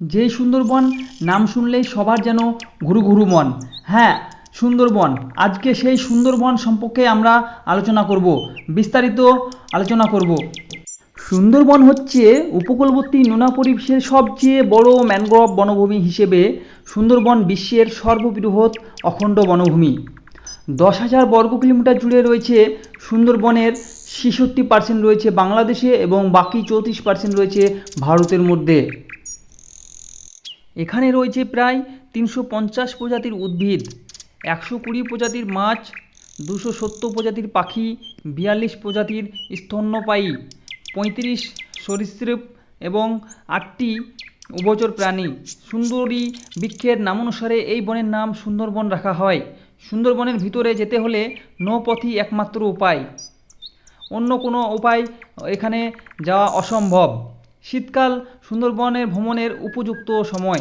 যেই সুন্দরবন, নাম শুনলেই সবার যেন ঘুরু ঘুরু মন। হ্যাঁ সুন্দরবন। আজকে সেই সুন্দরবন সম্পর্কে আমরা আলোচনা করব, বিস্তারিত আলোচনা করব। সুন্দরবন হচ্ছে উপকূলবর্তী নোনা পরিবেশের সবচেয়ে বড় ম্যানগ্রোভ বনভূমি হিসেবে সুন্দরবন বিশ্বের সর্ববৃহৎ অখণ্ড বনভূমি। দশ হাজার বর্গ কিলোমিটার জুড়ে রয়েছে সুন্দরবনের ছেষট্টি পার্সেন্ট রয়েছে বাংলাদেশে এবং বাকি চৌত্রিশ পার্সেন্ট রয়েছে ভারতের মধ্যে। এখানে রয়েছে প্রায় তিনশো পঞ্চাশ প্রজাতির উদ্ভিদ, একশো কুড়ি প্রজাতির মাছ, দুশো সত্তর প্রজাতির পাখি, বিয়াল্লিশ প্রজাতির স্তন্যপায়ী, পঁয়ত্রিশ সরীসৃপ এবং আটটি উভচর প্রাণী। সুন্দরী বৃক্ষের নামানুসারে এই বনের নাম সুন্দরবন রাখা হয়। সুন্দরবনের ভিতরে যেতে হলে নৌপথই একমাত্র উপায়। অন্য কোনো উপায় এখানে যাওয়া অসম্ভব। শীতকাল সুন্দরবনের ভ্রমণের উপযুক্ত সময়।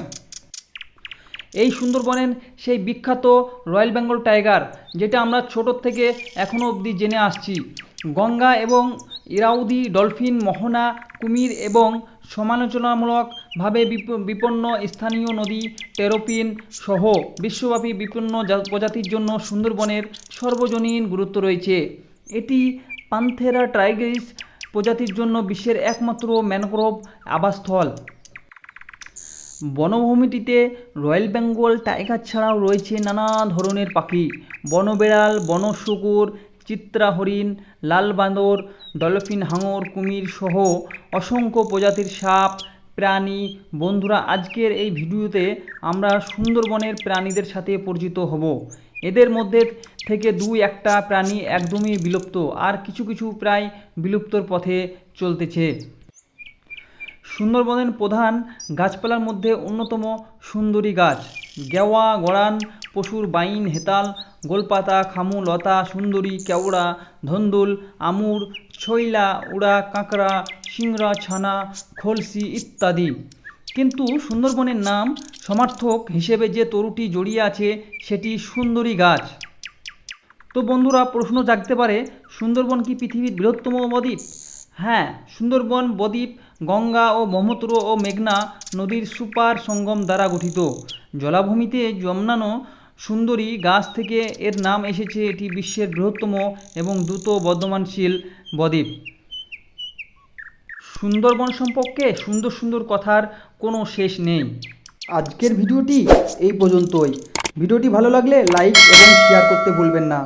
এই সুন্দরবনের সেই বিখ্যাত রয়্যাল বেঙ্গল টাইগার, যেটা আমরা ছোটোর থেকে এখনও অবধি জেনে আসছি। গঙ্গা এবং ইরাউদি ডলফিন, মোহনা, কুমির এবং সমালোচনামূলকভাবে বিপ- বিপন্ন স্থানীয় নদী, টেরোপিন সহ বিশ্বব্যাপী বিপন্ন প্রজাতির জন্য সুন্দরবনের সর্বজনীন গুরুত্ব রয়েছে। এটি পান্থেরা টাইগ্রিস প্রজাতির জন্য বিশ্বের একমাত্র ম্যানগ্রোভ আবাসস্থল। বনভূমিটিতে রয়্যাল বেঙ্গল টাইগার ছাড়াও রয়েছে নানা ধরনের পাখি। বনবেড়াল, বনশুকুর চিত্রা হরিণ লাল বাঁদর ডলফিন হাঙর, কুমির সহ অসংখ্য প্রজাতির সাপ, প্রাণী। বন্ধুরা, আজকের এই ভিডিওতে আমরা সুন্দরবনের প্রাণীদের সাথে পরিচিত হব। এদের মধ্যে থেকে দুই একটা প্রাণী একদমই বিলুপ্ত, আর কিছু কিছু প্রায় বিলুপ্তর পথে চলতেছে। সুন্দরবনের প্রধান গাছপালার মধ্যে অন্যতম সুন্দরী গাছ, গেওয়া, গড়ান, পশুর বাইন, হেতাল, গোলপাতা, খামু, লতা, সুন্দরী, কেওড়া, ধন্দুল, আমুর ছইলা উড়া, কাঁকড়া, সিংড়া, ছানা, খলসি ইত্যাদি। কিন্তু সুন্দরবনের নাম সমার্থক হিসেবে যে তরুটি জড়িয়ে আছে, সেটি সুন্দরী গাছ। তো বন্ধুরা, প্রশ্ন জাগতে পারে, সুন্দরবন কি পৃথিবীর বৃহত্তম বদ্বীপ? হ্যাঁ সুন্দরবন বদ্বীপ গঙ্গা ও ব্রহ্মপুত্র ও মেঘনা নদীর সুপার সঙ্গম দ্বারা গঠিত। জলাভূমিতে জন্মানো সুন্দরী গাছ থেকে এর নাম এসেছে এটি বিশ্বের বৃহত্তম এবং দ্রুত বর্ধমানশীল বদ্বীপ। সুন্দরবন সম্পর্কে সুন্দর সুন্দর কথার কোনো শেষ নেই। আজকের ভিডিওটি এই পর্যন্তই। ভিডিওটি ভালো লাগলে লাইক এবং শেয়ার করতে ভুলবেন না।